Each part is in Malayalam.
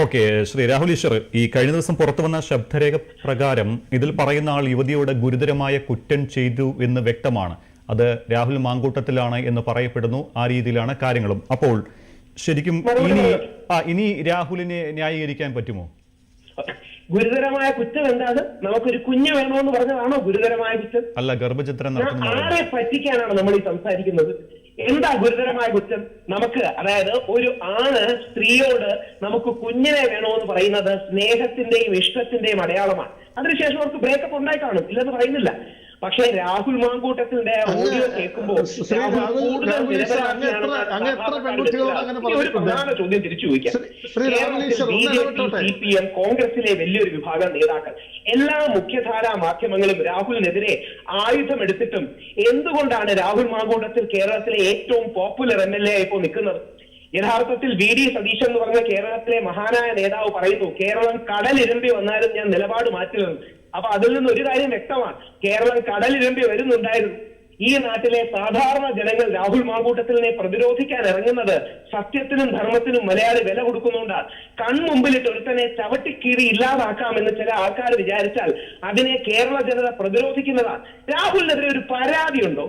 ഓക്കെ ശ്രീ രാഹുൽ ഈശ്വർ ഈ കഴിഞ്ഞ ദിവസം പുറത്തു വന്ന ശബ്ദരേഖ പ്രകാരം ഇതിൽ പറയുന്ന ആൾ യുവതിയോട് ഗുരുതരമായ കുറ്റം ചെയ്തു എന്ന് വ്യക്തമാണ്. അത് രാഹുൽ മാങ്കൂട്ടത്തിലാണ് എന്ന് പറയപ്പെടുന്നു. ആ രീതിയിലാണ് കാര്യങ്ങളും. അപ്പോൾ ശരിക്കും ഇനി ആ ഇനി രാഹുലിനെ ന്യായീകരിക്കാൻ പറ്റുമോ? ഗുരുതരമായ കുറ്റം എന്താണ്? നമുക്കൊരു കുഞ്ഞ് വേണമെന്ന് പറഞ്ഞതാണോ ഗുരുതരമായ കുറ്റം? അല്ല ഗർഭചിത്രം ആരെ പറ്റിക്കാനാണ് നമ്മൾ ഈ സംസാരിക്കുന്നത്? എന്താ ഗുരുതരമായ കുറ്റം? നമുക്ക് അതായത് ഒരു ആണ് സ്ത്രീയോട് നമുക്ക് കുഞ്ഞിനെ വേണമെന്ന് പറയുന്നത് സ്നേഹത്തിന്റെയും ഇഷ്ടത്തിന്റെയും അടയാളമാണ്. അതിനുശേഷം അവർക്ക് ബ്രേക്കപ്പ് ഉണ്ടായി കാണും. ഇല്ലെന്ന് പറയുന്നില്ല. പക്ഷേ രാഹുൽ മാങ്കൂട്ടത്തിന്റെ ഓഡിയോ കേൾക്കുമ്പോൾ ഒരു? പ്രധാന ചോദ്യം തിരിച്ചു ചോദിക്കാം. ബി പി എം കോൺഗ്രസിലെ വലിയൊരു വിഭാഗം നേതാക്കൾ. എല്ലാ മുഖ്യധാരാ മാധ്യമങ്ങളും രാഹുലിനെതിരെ ആയുധമെടുത്തിട്ടും എന്തുകൊണ്ടാണ് രാഹുൽ മാങ്കൂട്ടത്തിൽ കേരളത്തിലെ ഏറ്റവും പോപ്പുലർ എം എൽ എ ഇപ്പോൾ നിൽക്കുന്നത്? യഥാർത്ഥത്തിൽ വി ഡി സതീശൻ എന്ന് പറഞ്ഞ കേരളത്തിലെ മഹാനായ നേതാവ് പറയുന്നു കേരളം കടലിരമ്പി വന്നാലും ഞാൻ നിലപാട് മാറ്റില്ലെന്ന് അപ്പൊ അതിൽ നിന്ന് ഒരു കാര്യം വ്യക്തമാണ് കേരളം കടലിരമ്പി വരുന്നുണ്ടായിരുന്നു. ഈ നാട്ടിലെ സാധാരണ ജനങ്ങൾ രാഹുൽ മാങ്കൂട്ടത്തിനെ പ്രതിരോധിക്കാൻ ഇറങ്ങുന്നത് സത്യത്തിനും ധർമ്മത്തിനും മലയാളി വില കൊടുക്കുന്നുകൊണ്ടാണ് കൺമുമ്പിലിട്ട് ഒരുത്തനെ ചവിട്ടിക്കീറി ഇല്ലാതാക്കാമെന്ന് ചില ആൾക്കാർ വിചാരിച്ചാൽ അതിനെ കേരള ജനത പ്രതിരോധിക്കുന്നതാണ് രാഹുലിനെതിരെ ഒരു പരാതിയുണ്ടോ?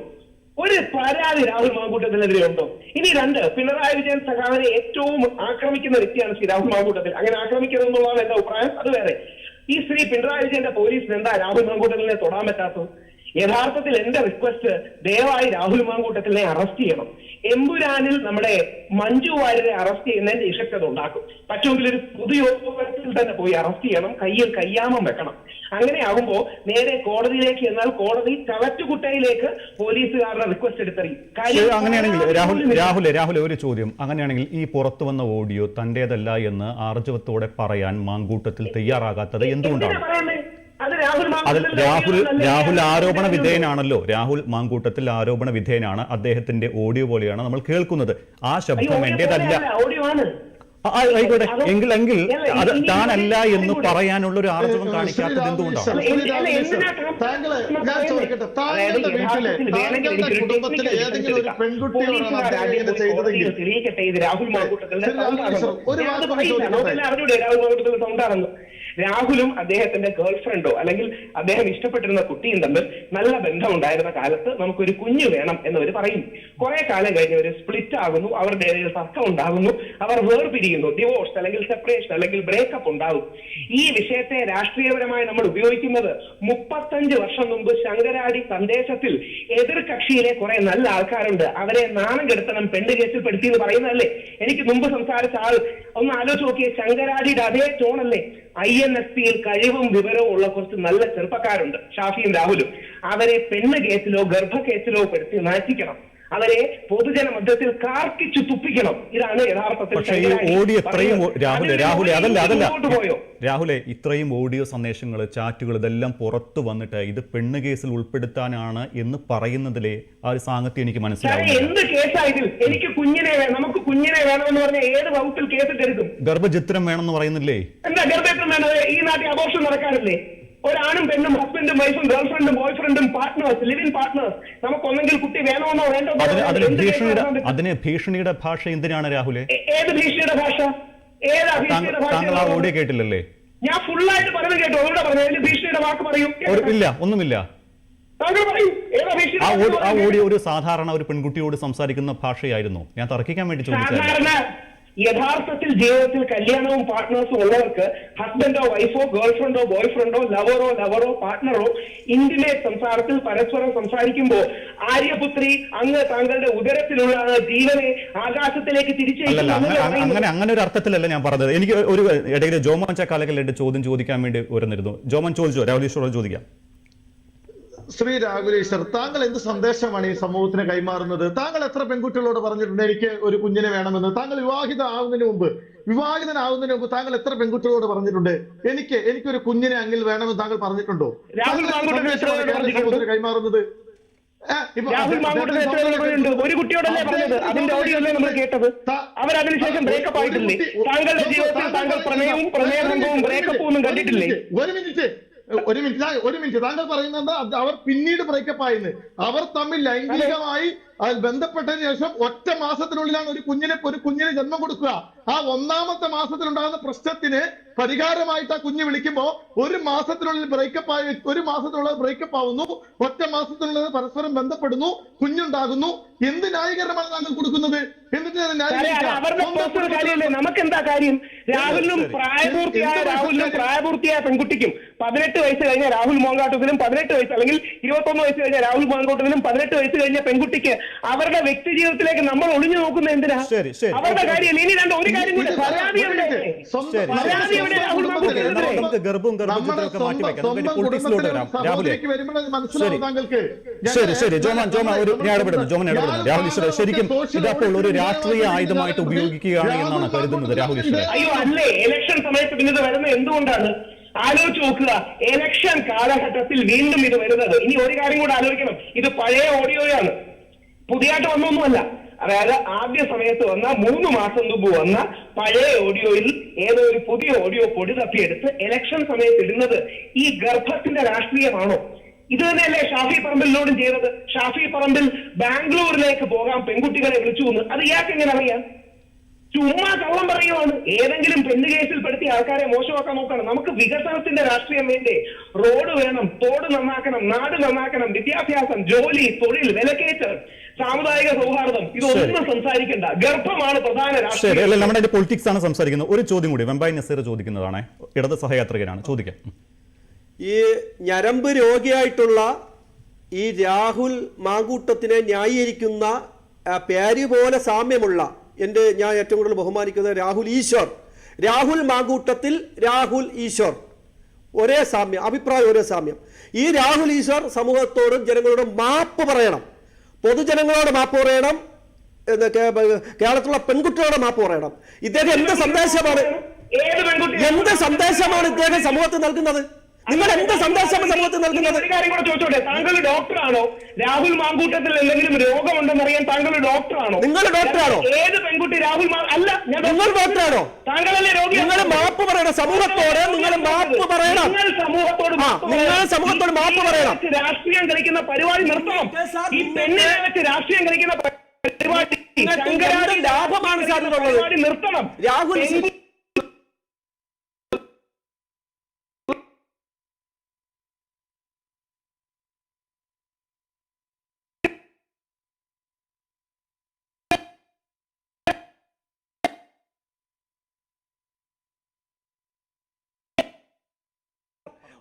ഒരു പരാതി രാഹുൽ മാങ്കൂട്ടത്തിനെതിരെ ഉണ്ടോ? ഇനി രണ്ട് പിണറായി വിജയൻ സഖാവിനെ ഏറ്റവും ആക്രമിക്കുന്ന വ്യക്തിയാണ് ശ്രീ രാഹുൽ മാങ്കൂട്ടത്തിൽ. അങ്ങനെ ആക്രമിക്കരുത് എന്നുള്ളതാണ് എന്റെ അഭിപ്രായം. അത് വേറെ. ഈ ശ്രീ പിണറായി വിജയന്റെ പോലീസിന് എന്താ രാഹുൽ മാങ്കൂട്ടത്തിനെ തൊടാൻ പറ്റാത്തത്? യഥാർത്ഥത്തിൽ എന്റെ റിക്വസ്റ്റ് ദയവായി രാഹുൽ മാങ്കൂട്ടത്തിനെ അറസ്റ്റ് ചെയ്യണം. എമ്പുരാനിൽ നമ്മുടെ മഞ്ജു വാര്യരെ അറസ്റ്റ് ചെയ്യുന്നതിന്റെ ഇഷക്തത ഉണ്ടാക്കും. പക്ഷേ ഒരു പൊതുയോഗത്തിൽ തന്നെ പോയി അറസ്റ്റ് ചെയ്യണം. കയ്യിൽ കയ്യാമം വെക്കണം. അങ്ങനെ അങ്ങനെയാകുമ്പോ നേരെ കോടതിയിലേക്ക് എന്നാൽ കോടതി ചവറ്റുകുട്ടയിലേക്ക് പോലീസുകാരുടെ റിക്വസ്റ്റ് എടുത്തറിയും. അങ്ങനെയാണെങ്കിൽ രാഹുൽ രാഹുൽ രാഹുൽ ഒരു ചോദ്യം. അങ്ങനെയാണെങ്കിൽ ഈ പുറത്തു വന്ന ഓഡിയോ തന്റേതല്ല എന്ന് ആർജവത്തോടെ പറയാൻ മാങ്കൂട്ടത്തിൽ തയ്യാറാകാത്തത് എന്തുകൊണ്ടാണ് എന്തിനാ പറയുന്നേ? അത് രാഹുൽ അതിൽ മാങ്കൂട്ടത്തിൽ രാഹുൽ രാഹുൽ ആരോപണ? വിധേയനാണല്ലോ. രാഹുൽ മാങ്കൂട്ടത്തിൽ ആരോപണ വിധേയനാണ് അദ്ദേഹത്തിന്റെ ഓഡിയോ പോലെയാണ് നമ്മൾ കേൾക്കുന്നത്. ആ ശബ്ദം എന്റേതല്ല. ആയിക്കോട്ടെ. എങ്കിൽ എങ്കിൽ അല്ല, അത് താനല്ല എന്ന് പറയാനുള്ള ഒരു ആർജവം കാണിക്കാത്തത് എന്തുകൊണ്ടാണ് താങ്കളെ ഞാൻ ചോദിക്കട്ടെ താങ്കളുടെ വീട്ടിലെ താങ്കളുടെ കുടുംബത്തിലെ ഏതെങ്കിലും ഒരു പെൺകുട്ടിയോടാണ് ചെയ്തതെങ്കിൽ ഒരു. ചോദിക്കട്ടെ? രാഹുലും അദ്ദേഹത്തിന്റെ ഗേൾ ഫ്രണ്ടോ അല്ലെങ്കിൽ അദ്ദേഹം ഇഷ്ടപ്പെട്ടിരുന്ന കുട്ടിയും തമ്മിൽ നല്ല ബന്ധമുണ്ടായിരുന്ന കാലത്ത് നമുക്കൊരു കുഞ്ഞു വേണം എന്നവർ പറയും. കുറെ കാലം കഴിഞ്ഞ് അവർ സ്പ്ലിറ്റ് ആകുന്നു അവരുടെ ഇടയിൽ തർക്കം ഉണ്ടാകുന്നു അവർ വേർപിരിയുന്നു ഡിവോഴ്സ് അല്ലെങ്കിൽ സെപ്പറേഷൻ അല്ലെങ്കിൽ ബ്രേക്കപ്പ് ഉണ്ടാകും. ഈ വിഷയത്തെ രാഷ്ട്രീയപരമായി നമ്മൾ ഉപയോഗിക്കുന്നത് മുപ്പത്തഞ്ച് വർഷം മുമ്പ് ശങ്കരാടി സന്ദേശത്തിൽ എതിർ കക്ഷിയിലെ കുറെ നല്ല ആൾക്കാരുണ്ട്. അവരെ നാണം കെടുത്തണം പെണ്ണ് കേസിൽ പെടുത്തി എന്ന് പറയുന്നതല്ലേ? എനിക്ക് മുമ്പ് സംസാരിച്ച ആൾ ഒന്ന് ആലോചിച്ച് നോക്കിയേ ശങ്കരാടിയുടെ അതേ ടോണല്ലേ ഐ എൻ എസ് പിയിൽ കഴിവും വിവരവും ഉള്ള കുറച്ച് നല്ല ചെറുപ്പക്കാരുണ്ട് ഷാഫിയും രാഹുലും. അവരെ പെണ്ണ് കേസിലോ ഗർഭ കേസിലോ പെടുത്തി നാറ്റിക്കണം അവരെ പൊതുജന മധ്യത്തിൽ കാർക്കിച്ചു തുപ്പിക്കണം. ഇതാണ് യഥാർത്ഥത്തിൽ ഓഡിയോ ഇത്രയും പറയുന്നത്. രാഹുലെ രാഹുലെ അതല്ല അതല്ല. രാഹുലെ ഇത്രയും ഓഡിയോ സന്ദേശങ്ങൾ ചാറ്റുകൾ ഇതെല്ലാം പുറത്തു വന്നിട്ട് ഇത് പെണ്ണ് കേസിൽ ഉൾപ്പെടുത്താനാണ് എന്ന് പറയുന്നതിലെ ആ ഒരു സാങ്കത്യം എനിക്ക് മനസ്സിലായി എന്ത് കേസായതിൽ എനിക്ക് കുഞ്ഞിനെ നമുക്ക് കുഞ്ഞിനെ വേണമെന്ന് പറഞ്ഞ ഏത് വകുപ്പിൽ കേസ് കരുതും ഗർഭചിത്രം വേണമെന്ന് പറയുന്നില്ലേ? എന്താ ഗർഭചിത്രം വേണം. ഈ നാട്ടിൽ അബോർഷൻ നടക്കാറില്ലേ? ഒരാണും പെണ്ണും ഹസ്ബൻഡും വൈഫും ഗേൾ ഫ്രണ്ടും ബോയ് ഫ്രണ്ടും പാർട്ട്നേഴ്സ് ലിവിൻ പാർട്ട്നേഴ്സ് നമുക്ക് ഒന്നെങ്കിൽ കുട്ടി വേണമെന്നോ വേണ്ടോ അതിന് അതിന് ഭീഷണിയുടെ അതിന് ഭാഷ എന്തിനാണ് രാഹുലെ? ഏത് ഭീഷണിയുടെ ഭാഷ? ഏതാ ഭീഷണിയുടെ ഭാഷ ഓഡിയോ കേട്ടില്ലല്ലേ? ഞാൻ ഫുള്ളായിട്ട് പറഞ്ഞു കേട്ടോ. അവരുടെ പറഞ്ഞു അതിൽ ഭീഷണിയുടെ വാക്ക് പറയും. ഇല്ല ഒന്നുമില്ല. ആ ഓഡിയോ ഒരു സാധാരണ ഒരു പെൺകുട്ടിയോട് സംസാരിക്കുന്ന ഭാഷയായിരുന്നു. ഞാൻ തർക്കിക്കാൻ വേണ്ടി ചോദിച്ചു യഥാർത്ഥത്തിൽ ജീവിതത്തിൽ കല്യാണവും പാർട്ട്നേഴ്സും ഉള്ളവർക്ക് ഹസ്ബൻഡോ വൈഫോ ഗേൾ ഫ്രണ്ടോ ബോയ് ഫ്രണ്ടോ ലവറോ ലവറോ പാർട്ട്ണറോ ഇന്റിമേറ്റ് സംസാരത്തിൽ പരസ്പരം സംസാരിക്കുമ്പോൾ ആര്യപുത്രി അങ്ങ് താങ്കളുടെ ഉദരത്തിലുള്ള ജീവനെ ആകാശത്തിലേക്ക് അങ്ങനെ തിരിച്ചു അങ്ങനെ അങ്ങനെ ഒരു അർത്ഥത്തിലല്ല ഞാൻ പറഞ്ഞത്. എനിക്ക് ഒരു ഇടയിൽ ജോമൻ ചക്കാലക്കലിന്റെ ചോദ്യം ചോദിക്കാൻ വേണ്ടി വരുന്നിരുന്നു. ജോമൻ ചോദിച്ചോ? രാഹുൽ ഈശ്വറോട് ചോദിക്കാം. ശ്രീ രാഘുലേശ്വർ താങ്കൾ എന്ത് സന്ദേശമാണ് ഈ സമൂഹത്തിന് കൈമാറുന്നത്? താങ്കൾ എത്ര പെൺകുട്ടികളോട് പറഞ്ഞിട്ടുണ്ട് എനിക്ക് ഒരു കുഞ്ഞിനെ വേണമെന്ന്? താങ്കൾ വിവാഹിത ആവുന്നതിന് മുമ്പ് വിവാഹിതനാവുന്നതിന് മുമ്പ് താങ്കൾ എത്ര പെൺകുട്ടികളോട് പറഞ്ഞിട്ടുണ്ട്? എനിക്ക് എനിക്ക് ഒരു കുഞ്ഞിനെ അങ്ങിൽ വേണമെന്ന് താങ്കൾ പറഞ്ഞിട്ടുണ്ടോ? കൈമാറുന്നത്? രാഹുൽ അദ്ദേഹം- എത്ര പേരുണ്ട് ഒരു കുട്ടിയോടല്ലേ പറഞ്ഞത്? അതിന്റെ ഓഡിയോ അല്ലേ നമ്മൾ കേട്ടത്? അവർ അതിനുശേഷം ബ്രേക്കപ്പ് ആയിട്ടില്ലേ? താങ്കളുടെ ജീവിതത്തിൽ താങ്കൾ ബ്രേക്കപ്പും ഒന്നും കണ്ടിട്ടില്ലേ? ഒരു മിനിറ്റ്. ഒരു മിനിറ്റ് ഒരു മിനിറ്റ്. താങ്കൾ പറയുന്നത് അത് അവർ പിന്നീട് ബ്രേക്കപ്പ് ആയെന്ന്. അവർ തമ്മിൽ ലൈംഗികമായി അതിൽ ബന്ധപ്പെട്ടതിന് ശേഷം ഒറ്റ മാസത്തിനുള്ളിലാണ് ഒരു കുഞ്ഞിനെ ഒരു കുഞ്ഞിന് ജന്മം കൊടുക്കുക. ആ ഒന്നാമത്തെ മാസത്തിലുണ്ടാകുന്ന പ്രശ്നത്തിന് പരിഹാരമായിട്ട് ആ കുഞ്ഞ് വിളിക്കുമ്പോൾ ഒരു മാസത്തിനുള്ളിൽ ബ്രേക്കപ്പ് ആയി ഒരു മാസത്തിനുള്ളിൽ ബ്രേക്കപ്പ് ആവുന്നു. ഒറ്റ മാസത്തിനുള്ളിൽ പരസ്പരം ബന്ധപ്പെടുന്നു കുഞ്ഞുണ്ടാകുന്നു. എന്ത് ന്യായീകരണമാണ് താങ്കൾ കൊടുക്കുന്നത്? എന്നിട്ട് നമുക്ക് എന്താ കാര്യം? രാഹുലിനും. പ്രായപൂർത്തിയായ രാഹുലിനും? പ്രായപൂർത്തിയായ പെൺകുട്ടിക്കും പതിനെട്ട് വയസ്സ് കഴിഞ്ഞ രാഹുൽ മോങ്കാട്ടത്തിലും പതിനെട്ട് വയസ്സ് അല്ലെങ്കിൽ ഇരുപത്തൊന്ന് വയസ്സ് കഴിഞ്ഞ രാഹുൽ മോങ്കാട്ടത്തിലും പതിനെട്ട് വയസ്സ് കഴിഞ്ഞ പെൺകുട്ടിക്ക് അവരുടെ വ്യക്തി ജീവിതത്തിലേക്ക് നമ്മൾ ഒളിഞ്ഞു നോക്കുന്ന എന്തിനാ? ശരി, ശരി. അവരുടെ. കാര്യം ഇനി രണ്ട് ഒരു കാര്യം കൂടി പരാതി നമുക്ക് ഗർഭവും മാറ്റി വെക്കാം. നമുക്ക് പൊളിറ്റിക്സിലോട്ട് വരാം. രാഹുലെ. ശരി. ശരി ജോമൻ ജോമൻ ഒരു ഞാൻ ഇടപെടുന്നു ജോമൻ ഇടപെടുന്നു രാഹുൽ ഈശ്വര ശരിക്കും ഇതപ്പോൾ ഒരു രാഷ്ട്രീയ ആയുധമായിട്ട് ഉപയോഗിക്കുകയാണ് എന്നാണ് കരുതുന്നത് രാഹുൽ ഈശ്വര. അയ്യോ അല്ലേ? ഇലക്ഷൻ സമയത്ത് പിന്നെ ഇത് വരുന്നത് എന്തുകൊണ്ടാണ്? ആലോചിച്ച് നോക്കുക. ഇലക്ഷൻ കാലഘട്ടത്തിൽ വീണ്ടും ഇത് വരുന്നത്. ഇനി ഒരു കാര്യം കൂടെ ആലോചിക്കണം. ഇത് പഴയ ഓഡിയോയാണ് പുതിയതായിട്ട് വന്നൊന്നുമല്ല. അതായത് ആദ്യ സമയത്ത് വന്ന മൂന്ന് മാസം മുമ്പ് വന്ന പഴയ ഓഡിയോയിൽ ഏതോ ഒരു പുതിയ ഓഡിയോ പൊടി തപ്പിയെടുത്ത് ഇലക്ഷൻ സമയത്ത് ഇടുന്നത് ഈ ഗർഭത്തിന്റെ രാഷ്ട്രീയമാണോ? ഇത് തന്നെയല്ലേ ഷാഫി പറമ്പിലിനോടും ചെയ്തത്. ഷാഫി പറമ്പിൽ ബാംഗ്ലൂരിലേക്ക് പോകാൻ പെൺകുട്ടികളെ വിളിച്ചു എന്ന്. അത് ഇയാൾക്ക് എങ്ങനെ അറിയാം? ചുമ്മാ കള്ളം പറയുവാണ്. ഏതെങ്കിലും പെണ്ണ് കേസിൽ പെടുത്തിയ ആൾക്കാരെ മോശമാക്കാൻ നോക്കണം. നമുക്ക് വികസനത്തിന്റെ രാഷ്ട്രീയം വേണ്ടേ? റോഡ് വേണം തോട് നന്നാക്കണം നാട് നന്നാക്കണം വിദ്യാഭ്യാസം ജോലി തൊഴിൽ വിലക്കയറ്റം. സാമുദായിക സൗഹാർദ്ദം ഇതൊന്നും സംസാരിക്കണ്ട. ഗർഭമാണ് പ്രധാന രാഷ്ട്രീയം അല്ല നമ്മുടെ പൊളിറ്റിക്സ് ആണ് സംസാരിക്കുന്നത്. ഒരു ചോദ്യം കൂടി വെമ്പായി നസീർ ചോദിക്കുന്നതാണ്. ഇടത് സഹയാത്രികനാണ് ചോദിക്കാം. ഈ ഞരമ്പ് രോഗിയായിട്ടുള്ള ഈ രാഹുൽ മാങ്കൂട്ടത്തിനെ ന്യായീകരിക്കുന്ന പേരി പേര് പോലെ സാമ്യമുള്ള എന്റെ ഞാൻ ഏറ്റവും കൂടുതൽ ബഹുമാനിക്കുന്നത് രാഹുൽ ഈശ്വർ. രാഹുൽ മാങ്കൂട്ടത്തിൽ രാഹുൽ ഈശ്വർ. ഒരേ സാമ്യം അഭിപ്രായം ഒരേ സാമ്യം. ഈ രാഹുൽ ഈശ്വർ സമൂഹത്തോടും ജനങ്ങളോടും മാപ്പ് പറയണം. പൊതുജനങ്ങളോട് മാപ്പ് പറയണം. കേരളത്തിലുള്ള പെൺകുട്ടികളോട് മാപ്പ് പറയണം. ഇദ്ദേഹം എന്ത് സന്ദേശമാണ് എന്ത് സന്ദേശമാണ് ഇദ്ദേഹം സമൂഹത്തിൽ നൽകുന്നത്? നിങ്ങൾ എന്ത് സന്ദേശമാണ് സമൂഹത്തിൽ നൽകുന്നത്? ഒരു കാര്യം കൂടെ ചോദിച്ചോട്ടെ. താങ്കൾ ഡോക്ടറാണോ? രാഹുൽ മാങ്കൂട്ടത്തിൽ എന്തെങ്കിലും രോഗമുണ്ടെന്ന് അറിയാൻ താങ്കൾ ഡോക്ടറാണോ? നിങ്ങൾ ഡോക്ടറാണോ? ഏത് പെൺകുട്ടി രാഹുൽ മാ- അല്ല ഞാൻ നിങ്ങൾ ഡോക്ടറാണോ? താങ്കളല്ലേ രോഗി. നിങ്ങൾ മാപ്പ് പറയണം. സമൂഹത്തോട് നിങ്ങൾ മാപ്പ് പറയണം. നിങ്ങൾ സമൂഹത്തോട് നിങ്ങൾ പറയണം. സമൂഹത്തോട് മാപ്പ് പറയണം. രാഷ്ട്രീയം കളിക്കുന്ന പരിപാടി നിർത്തണം. ഈ പെണ്ണിനെ വെച്ച് രാഷ്ട്രീയം കളിക്കുന്ന പരിപാടി ലാഭമാണ് സാധ്യത നിർത്തണം. രാഹുൽ പെൺകുട്ടി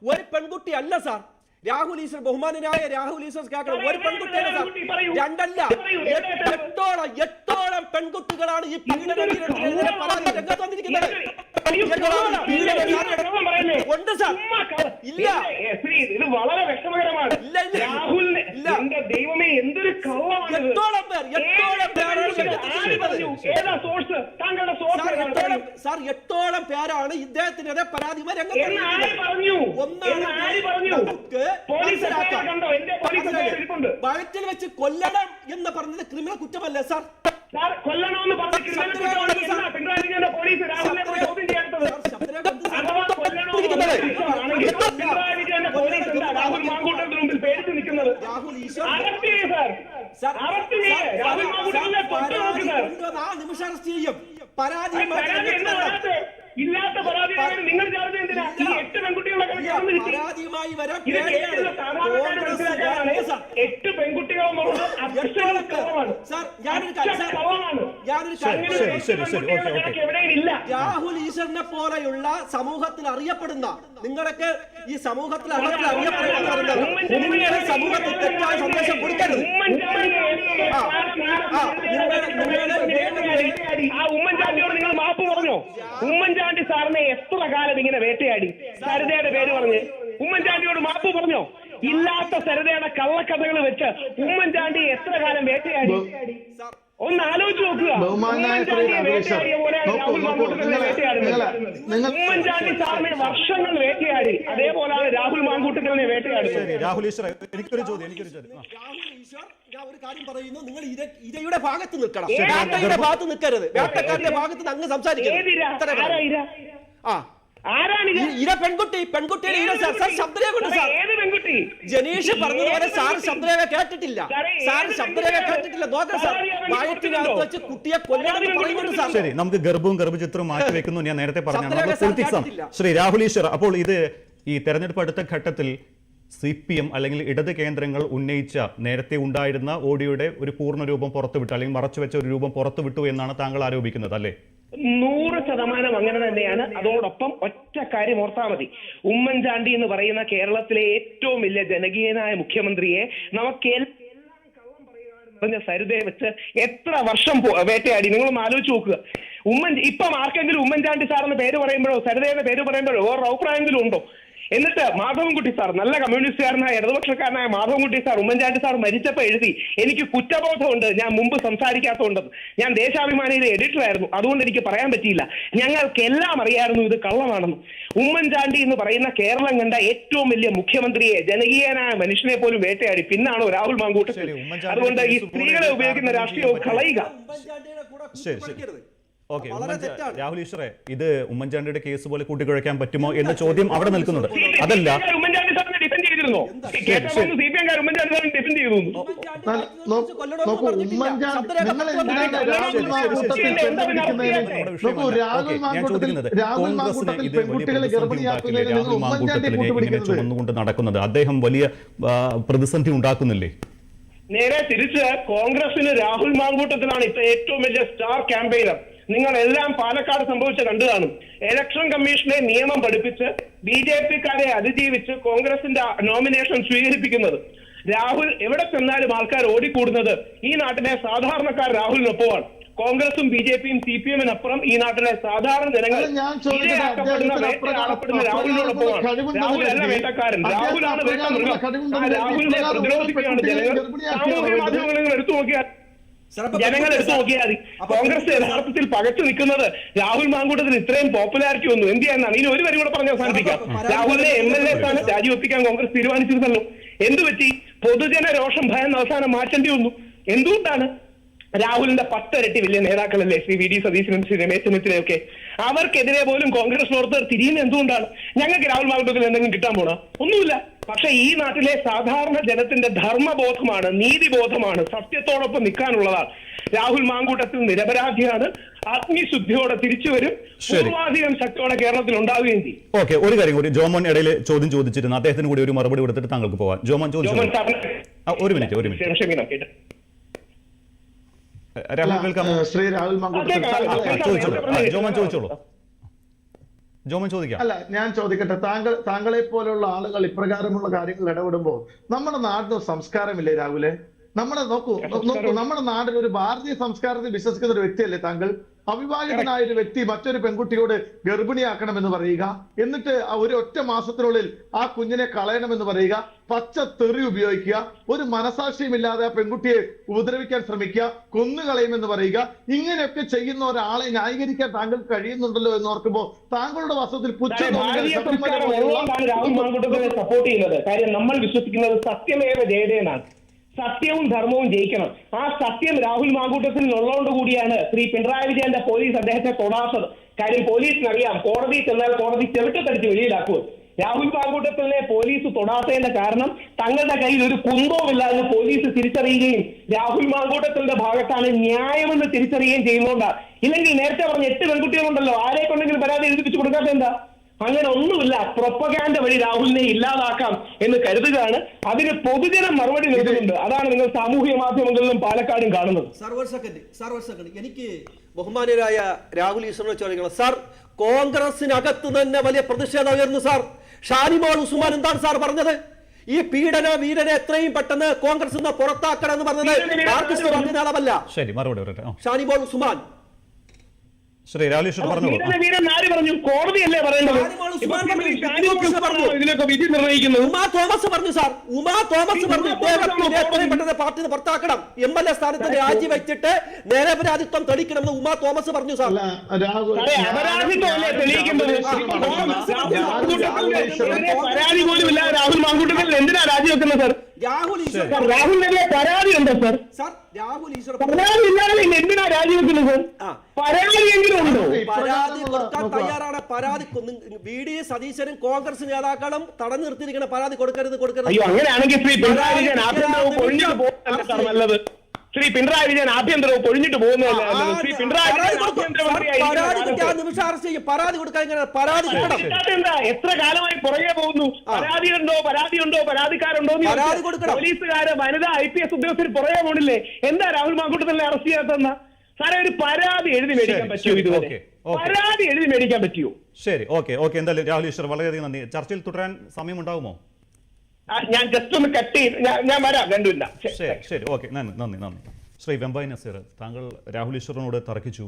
ഒരു പെൺകുട്ടി അല്ല സാർ. രാഹുൽ ഈശ്വർ ബഹുമാനനായ രാഹുൽ ഈശ്വർ കേൾക്കണം ഒരു പെൺകുട്ടിയാണ് സാർ. രണ്ടല്ല. എട്ടോളം എട്ടോളം പെൺകുട്ടികളാണ് ഈ പീഡനത്തിനെതിരെ പരാതി രംഗത്ത് വന്നിരിക്കുന്നത്. ഉണ്ട് സാർ. ഇല്ല. ഇത് വളരെ വിഷമകരമാണ്. ഇല്ല, ഇല്ല. രാഹുലിന് എന്റെ ദൈവമേ എന്തൊരു കള്ളമാണ് പേർ, പേരാണ്? ഏതാ സോഴ്സ് താങ്കളുടെ സോഴ്സ് സാർ എട്ടോളം പേരാണ് ഇദ്ദേഹത്തിനെതിരെ പരാതിയുമായി രംഗത്ത് ഒന്നാണ് വയറ്റിൽ വെച്ച് കൊല്ലണം എന്ന് പറഞ്ഞത് ക്രിമിനൽ കുറ്റമല്ലേ സാർ? കൊല്ലണമെന്ന് പറഞ്ഞ പോലീസ് രാഹുലിനെ ചോദ്യം ചെയ്യാത്തത് അഥവാ കൊല്ലണമെന്ന് പോലീസ് രാഹുൽ മുമ്പിൽ നിൽക്കുന്നത്? രാഹുൽ ഈശ്വർ അറസ്റ്റ് ചെയ്യേ സാർ. സാർ, അറസ്റ്റ് ചെയ്യേ. രാഹുൽ മാങ്കൂട്ടത്തിനെ തൊട്ട് പരാതി നോക്ക് സാർ ആ നിമിഷം അറസ്റ്റ് ചെയ്യും. പരാതി? ഇല്ലാത്ത നിങ്ങൾ ചാർജ് എന്തിനാ ഈ എട്ട് പരാതിയുമായി വരാൻ. എട്ട് അക്ഷര സാർ, ഞാനൊരു രാഹുൽ ഈശ്വറിനെ പോലെയുള്ള സമൂഹത്തിൽ അറിയപ്പെടുന്ന നിങ്ങളൊക്കെ ഈ സമൂഹത്തിൽ അറിയപ്പെടുന്ന സമൂഹത്തിൽ തെറ്റായ സന്ദേശം കൊടുക്കരുത് ആ, ആ, നിങ്ങളുടെ- നിങ്ങളുടെ വേദന- ആ ഉമ്മൻചാണ്ടിയോട് നിങ്ങൾ മാപ്പ് പറഞ്ഞോ ഉമ്മൻചാണ്ടി സാറിനെ എത്ര കാലം ഇങ്ങനെ വേട്ടയാടി? സരിതയുടെ പേര് പറഞ്ഞ്. ഉമ്മൻചാണ്ടിയോട് മാപ്പ് പറഞ്ഞോ? ഇല്ലാത്ത സരിതയുടെ കള്ളക്കഥകൾ വെച്ച് ഉമ്മൻചാണ്ടി എത്ര കാലം വേട്ടയാടി? സാർ, ഒന്ന് ആലോചിച്ച് നോക്കുക. ഉമ്മൻചാണ്ടി സാറിനെ വർഷങ്ങൾ വേട്ടയാടി. അതേപോലെ രാഹുൽ മാങ്കൂട്ടത്തിനെ വേട്ടയാടുന്നത്. ശരി രാഹുൽ ഈശ്വർ എനിക്കൊരു ചോദ്യം എനിക്കൊരു ചോദ്യം. ഞാൻ ഒരു കാര്യം പറയുന്നു. നിങ്ങൾ ഇര ഇരയുടെ ഭാഗത്ത് നിൽക്കണം. വേട്ടയുടെ ഭാഗത്ത് നിൽക്കരുത്. വേട്ടക്കാരന്റെ ഭാഗത്ത് അങ്ങ് സംസാരിക്കരുത്. ആരാ ഇര? ആ. ഇര പെൺകുട്ടി പെൺകുട്ടിയുടെ ഇര സാർ സാർ ശബ്ദരേഖ ഉണ്ട് സാർ. ഏത് പെൺകുട്ടി? ജനീഷ് പറഞ്ഞതുപോലെ സാർ ശബ്ദരേഖ കേട്ടിട്ടില്ല. സാർ ശബ്ദരേഖ കേട്ടിട്ടില്ല. നോക്കാം സാർ. വയറ്റിനകത്ത് വെച്ച് കുട്ടിയെ കൊല്ലണമെന്ന് പറയുന്നുണ്ട് സാർ. ശരി നമുക്ക് ഗർഭവും ഗർഭചിത്രവും മാറ്റി വെക്കുന്നു. ഞാൻ നേരത്തെ പറഞ്ഞു. ശ്രീ രാഹുൽ ഈശ്വർ അപ്പോൾ ഇത് ഈ തെരഞ്ഞെടുപ്പ് അടുത്ത ഘട്ടത്തിൽ സി പി എം അല്ലെങ്കിൽ ഇടത് കേന്ദ്രങ്ങൾ ഉന്നയിച്ച നേരത്തെ ഉണ്ടായിരുന്ന ഓഡിയോയുടെ ഒരു പൂർണ രൂപം പുറത്തുവിട്ടു അല്ലെങ്കിൽ മറച്ചുവെച്ച ഒരു രൂപം പുറത്തുവിട്ടു എന്നാണ് താങ്കൾ ആരോപിക്കുന്നത് അല്ലേ? നൂറ് ശതമാനം അങ്ങനെ തന്നെയാണ്. അതോടൊപ്പം ഒറ്റ കാര്യം ഓർത്താൽ മതി. ഉമ്മൻചാണ്ടി എന്ന് പറയുന്ന കേരളത്തിലെ ഏറ്റവും വലിയ ജനകീയനായ മുഖ്യമന്ത്രിയെ നമുക്ക് പറഞ്ഞ സരിതയെ വെച്ച് എത്ര വർഷം വേട്ടയാടി. നിങ്ങളൊന്ന് ആലോചിച്ച് നോക്കുക. ഉമ്മൻ ഇപ്പം ആർക്കെങ്കിലും ഉമ്മൻചാണ്ടി എന്ന പേര് പറയുമ്പോഴോ സരിതയുടെ പേര് പറയുമ്പോഴോ വേറൊരു അഭിപ്രായമെങ്കിലും ഉണ്ടോ? എന്നിട്ട് മാധവൻകുട്ടി സാർ നല്ല കമ്മ്യൂണിസ്റ്റുകാരനായ ഇടതുപക്ഷക്കാരനായ മാധവൻകുട്ടി സാർ ഉമ്മൻചാണ്ടി സാർ മരിച്ചപ്പോൾ എഴുതി എനിക്ക് കുറ്റബോധമുണ്ട് ഞാൻ മുമ്പ് സംസാരിക്കാത്തതുകൊണ്ട്. ഞാൻ ദേശാഭിമാനിയിലെ എഡിറ്ററായിരുന്നു അതുകൊണ്ട് എനിക്ക് പറയാൻ പറ്റിയില്ല. ഞങ്ങൾക്ക് എല്ലാം അറിയായിരുന്നു ഇത് കള്ളമാണെന്ന്. ഉമ്മൻചാണ്ടി എന്ന് പറയുന്ന കേരളം കണ്ട ഏറ്റവും വലിയ മുഖ്യമന്ത്രിയെ ജനകീയനായ മനുഷ്യനെ പോലും വേട്ടയാടി. പിന്നാണോ രാഹുൽ മാങ്കൂട്ടത്തിൽ. അതുകൊണ്ട് ഈ സ്ത്രീകളെ ഉപയോഗിക്കുന്ന രാഷ്ട്രീയവും കളയുക. ശരി, ശരി. ഓക്കെ രാഹുൽ ഈശ്വറെ ഇത് ഉമ്മൻചാണ്ടിയുടെ കേസ് പോലെ കൂട്ടിക്കുഴയ്ക്കാൻ പറ്റുമോ എന്ന ചോദ്യം അവിടെ നിൽക്കുന്നുണ്ട്. അതല്ല ഞാൻ ചോദിക്കുന്നത് കോൺഗ്രസിന് ഇത് വലിയ പ്രതിസന്ധി ഉണ്ടാക്കില്ലേ ഗർഭിണിയാക്കുന്നതിന് നിങ്ങൾ രാഹുൽ ഇങ്ങനെ ചുമന്നുകൊണ്ട് നടക്കുന്നത്. അദ്ദേഹം വലിയ പ്രതിസന്ധി ഉണ്ടാക്കുന്നില്ലേ? നേരെ തിരിച്ച് കോൺഗ്രസിന് രാഹുൽ മാങ്കൂട്ടത്തിലാണ് ഇപ്പൊ ഏറ്റവും വലിയ സ്റ്റാർ ക്യാമ്പയിനർ. നിങ്ങൾ എല്ലാം പാലക്കാട് സംഭവിച്ച കണ്ടു കാണും ഇലക്ഷൻ കമ്മീഷനെ നിയമം പഠിപ്പിച്ച് ബി ജെ പിക്കാരെ അതിജീവിച്ച് കോൺഗ്രസിന്റെ നോമിനേഷൻ സ്വീകരിപ്പിക്കുന്നത്. രാഹുൽ എവിടെ ചെന്നാലും ആൾക്കാർ ഓടിക്കൂടുന്നത് ഈ നാട്ടിലെ സാധാരണക്കാർ രാഹുലിനൊപ്പമാണ്. കോൺഗ്രസും ബി ജെ പിയും സി പി എമ്മിനപ്പുറം ഈ നാട്ടിലെ സാധാരണ ജനങ്ങൾ ഇരയാക്കപ്പെടുന്ന, രാഹുലിനോടൊപ്പമാണ് രാഹുലല്ല വേട്ടക്കാരൻ രാഹുലാണ് കരുതി രാഹുലിനെ പ്രതിരോധിക്കുകയാണ് ജനങ്ങൾ. സാമൂഹ്യ മാധ്യമങ്ങളിൽ എടുത്തു നോക്കിയാൽ ജനങ്ങൾ എടുത്തു നോക്കിയാൽ മതി. കോൺഗ്രസ് യഥാർത്ഥത്തിൽ പകച്ചു നിൽക്കുന്നത് രാഹുൽ മാങ്കൂട്ടത്തിന് ഇത്രയും പോപ്പുലാരിറ്റി വന്നു. എന്ത് ചെയ്യാനാണ്? ഇനി ഒരു വരി കൂടെ പറഞ്ഞ് അവസാനിപ്പിക്കാം. രാഹുലിനെ എം എൽ എ സ്ഥാനം രാജിവെപ്പിക്കാൻ കോൺഗ്രസ് തീരുമാനിച്ചിരുന്നല്ലോ. എന്തു പറ്റി? പൊതുജന രോഷം ഭയം അവസാനം മാറ്റേണ്ടി വന്നു. എന്തുകൊണ്ടാണ് രാഹുലിന്റെ പത്തരട്ടി വലിയ നേതാക്കളല്ലേ ശ്രീ വി ഡി സതീശനും ശ്രീ രമേശ് ചെന്നിത്തലയൊക്കെ? അവർക്കെതിരെ പോലും കോൺഗ്രസ് പ്രവർത്തകർ തിരിയുന്ന എന്തുകൊണ്ടാണ്? ഞങ്ങൾക്ക് രാഹുൽ മാങ്കൂട്ടത്തിൽ എന്തെങ്കിലും കിട്ടാൻ പോണോ? ഒന്നുമില്ല. പക്ഷെ ഈ നാട്ടിലെ സാധാരണ ജനത്തിന്റെ ധർമ്മബോധമാണ് നീതിബോധമാണ് സത്യത്തോടൊപ്പം നിൽക്കാനുള്ളതാണ്. രാഹുൽ മാങ്കൂട്ടത്തിൽ നിരപരാധിയാണ് ആത്മീയശുദ്ധിയോടെ തിരിച്ചു വരും. പൂർവാധികം ശക്തിയോടെ കേരളത്തിൽ ഉണ്ടാവുകയും ചെയ്യും. ഓക്കെ ഒരു കാര്യം കൂടി ജോമോൻ ഇടയിൽ ചോദ്യം ചോദിച്ചിരുന്നു. അദ്ദേഹത്തിന് കൂടി ഒരു മറുപടി കൊടുത്തിട്ട് താങ്കൾക്ക് പോവാം. ജോമോൻ ചോദിച്ചു? ഒരു മിനിറ്റ് ഒരു മിനിറ്റ്. രാഹുൽ ശ്രീ രാഹുൽ ആ, ചോദിച്ചോളൂ. ജോമോൻ ചോദിച്ചോളൂ. ജോമോൻ ചോദിക്കാം. അല്ല ഞാൻ ചോദിക്കട്ടെ. താങ്കൾ താങ്കളെ പോലുള്ള ആളുകൾ ഇപ്രകാരമുള്ള കാര്യങ്ങൾ ഇടപെടുമ്പോൾ നമ്മുടെ നാടിന് സംസ്കാരമില്ലേ രാഹുലെ? നമ്മുടെ നോക്കൂ നോക്കൂ നമ്മുടെ നാടിൽ ഒരു ഭാരതീയ സംസ്കാരത്തിൽ വിശ്വസിക്കുന്ന ഒരു വ്യക്തിയല്ലേ താങ്കൾ? അവിവാഹിതനായ ഒരു വ്യക്തി മറ്റൊരു പെൺകുട്ടിയോട് ഗർഭിണിയാക്കണമെന്ന് പറയുക എന്നിട്ട് ആ ഒരു ഒറ്റ മാസത്തിനുള്ളിൽ ആ കുഞ്ഞിനെ കളയണമെന്ന് പറയുക പച്ച തെറി ഉപയോഗിക്കുക ഒരു മനസാക്ഷിയുമില്ലാതെ ആ പെൺകുട്ടിയെ ഉപദ്രവിക്കാൻ ശ്രമിക്കുക കൊന്നുകളയുമെന്ന് പറയുക ഇങ്ങനെയൊക്കെ ചെയ്യുന്ന ഒരാളെ ന്യായീകരിക്കാൻ താങ്കൾക്ക് കഴിയുന്നുണ്ടല്ലോ എന്ന് ഓർക്കുമ്പോൾ താങ്കളുടെ മാങ്കൂട്ടത്തിനെ സപ്പോർട്ട് ചെയ്യുന്നത്. കാര്യം നമ്മൾ വിശ്വസിക്കുന്നത് സത്യമേവ ജയതേനാണ് സത്യവും ധർമ്മവും ജയിക്കണം. ആ സത്യം രാഹുൽ മാങ്കൂട്ടത്തിൽ ഉള്ളതുകൊണ്ട് കൂടിയാണ് ശ്രീ പിണറായി വിജയന്റെ പോലീസ് അദ്ദേഹത്തെ തൊടാത്തത്. കാര്യം പോലീസിനറിയാം കോടതി ചെന്നാൽ കോടതി ചെവിട്ടത്തടിച്ച് വെളിയിലാക്കും രാഹുൽ മാങ്കൂട്ടത്തിലെ പോലീസ് തൊടാത്തതിന്റെ കാരണം തങ്ങളുടെ കയ്യിൽ ഒരു കുന്തവുമില്ല എന്ന് പോലീസ് തിരിച്ചറിയുകയും രാഹുൽ മാങ്കൂട്ടത്തിന്റെ ഭാഗത്താണ് ന്യായമെന്ന് തിരിച്ചറിയുകയും ചെയ്യുന്നതുകൊണ്ടാണ്. ഇല്ലെങ്കിൽ നേരത്തെ പറഞ്ഞ എട്ട് പെൺകുട്ടികളുണ്ടല്ലോ ആരെ കൊണ്ടെങ്കിലും പരാതി എഴുതിപ്പിച്ചു കൊടുക്കാത്ത എന്താ അങ്ങനെ ഒന്നുമില്ല. പ്രൊപ്പഗാൻഡ വഴി രാഹുലിനെ ഇല്ലാതാക്കാം എന്ന് കരുതുകയാണ്. അതിന് പൊതുജനം മറുപടി നൽകുന്നുണ്ട്. അതാണ് നിങ്ങൾ സാമൂഹ്യ മാധ്യമങ്ങളിലും പാലക്കാടും കാണുന്നത്. സാർ ഒരു സെക്കൻഡ് സാർ ഒരു സെക്കൻഡ് എനിക്ക് ബഹുമാനരായ രാഹുൽ ഈശ്വരനെ ചോദിക്കണം സാർ കോൺഗ്രസിനകത്ത് തന്നെ വലിയ പ്രതിഷേധം ഉയർന്നു സാർ ഷാനിമോൾ ഉസ്മാൻ എന്താണ് സാർ പറഞ്ഞത്? ഈ പീഡന വീരനെ എത്രയും പെട്ടെന്ന് കോൺഗ്രസ് നിന്ന് പുറത്താക്കണം എന്ന് പറഞ്ഞത് മാർക്സിസ്റ്റ് പറഞ്ഞ ആളല്ല. ശരി മറുപടി പറയട്ടെ. ആ. ഷാനിമോൾ ഉസ്മാൻ. ശ്രീ രാജേഷ് പറഞ്ഞു? കോടതിയല്ലേ പറയേണ്ടത്? ഉസ്മാൻ. ഇതിനൊക്കെ വിധി നിർണയിക്കുന്നത് ഉമാ തോമസ് പറഞ്ഞു സാർ. ഉമാ തോമസ് പറഞ്ഞു തോമസ് ഇദ്ദേഹത്തിന് ആണോ എത്രയും പെട്ടെന്ന് പാർട്ടിയിൽ നിന്ന് പുറത്താക്കണം. എം എൽ എ സ്ഥാനത്ത് രാജിവെച്ചിട്ട് നിരപരാധിത്വം തെളിയിക്കണമെന്ന് ഉമാ തോമസ് പറഞ്ഞു സാർ. അല്ല രാഹുൽ പരാതി മാങ്കൂട്ടത്തിൽ എന്തിനാ രാജിവെക്കുന്നത് സാർ? രാഹുൽ ഈശ്വർ സാർ? രാഹുലിനെതിരെ പരാതി ഉണ്ടോ സാർ? സാർ രാഹുൽ ഈശ്വർ പരാതി ഇല്ലാതെ എന്തിനാ രാജിവെക്കുന്നത് സാർ? ഉണ്ടോ? പരാതി കൊടുക്കാൻ നോക്കുക. തയ്യാറാണ്. പരാതി ഡി സതീശനും കോൺഗ്രസ് നേതാക്കളും തടഞ്ഞു നിർത്തിയിരിക്കുന്ന പരാതി കൊടുക്കരുത് കൊടുക്കരുത്. അങ്ങനെയാണെങ്കിൽ ശ്രീ പിണറായി വിജയൻ ആഭ്യന്തരവും പൊഴിഞ്ഞിട്ട് പോകുന്നതല്ല സാർ നല്ലത്. ശ്രീ പിണറായി വിജയൻ ആഭ്യന്തരവും പോകുന്നതല്ല ശ്രീ പിണറായി പരാതി പരാതി കൊടുക്കാൻ നിമിഷം അറസ്റ്റ് ചെയ്യും. പരാതി കൊടുക്കാൻ ഇങ്ങനെ പരാതി കൊടുക്കണം. എന്താ? എത്ര കാലമായി പുറകെ പോകുന്നു? പരാതി ഉണ്ടോ പരാതിക്കാരുണ്ടോ പരാതി ഉണ്ടോ കൊടുക്കണം. പോലീസുകാര് വനിതാ ഐ പി എസ് ഉദ്യോഗസ്ഥർ പുറകെ പോണില്ലേ? എന്താ രാഹുൽ മാങ്കൂട്ടത്തിനെ അറസ്റ്റ് ചെയ്യാത്തെന്ന സാറേ ഒരു പരാതി എഴുതി മേടിക്കാൻ പറ്റുമോ ഇതുവരെ. പരാതി എഴുതി മേടിക്കാൻ പറ്റുമോ? ശരി ഓക്കെ ഓക്കെ. എന്തായാലും രാഹുൽ ഈശ്വർ വളരെയധികം നന്ദി. ചർച്ചയിൽ തുടരാൻ സമയമുണ്ടാകുമോ ആ, ഞാൻ ജസ്റ്റ് ഒന്ന് കട്ട് ചെയ്ത് ഞാൻ- വരാം രണ്ടുമില്ല. ശരി ശരി ശരി ഓക്കെ. നന്ദി നന്ദി നന്ദി. ശ്രീ വെമ്പായി നസീർ താങ്കൾ രാഹുൽ ഈശ്വറിനോട് തർക്കിച്ചു.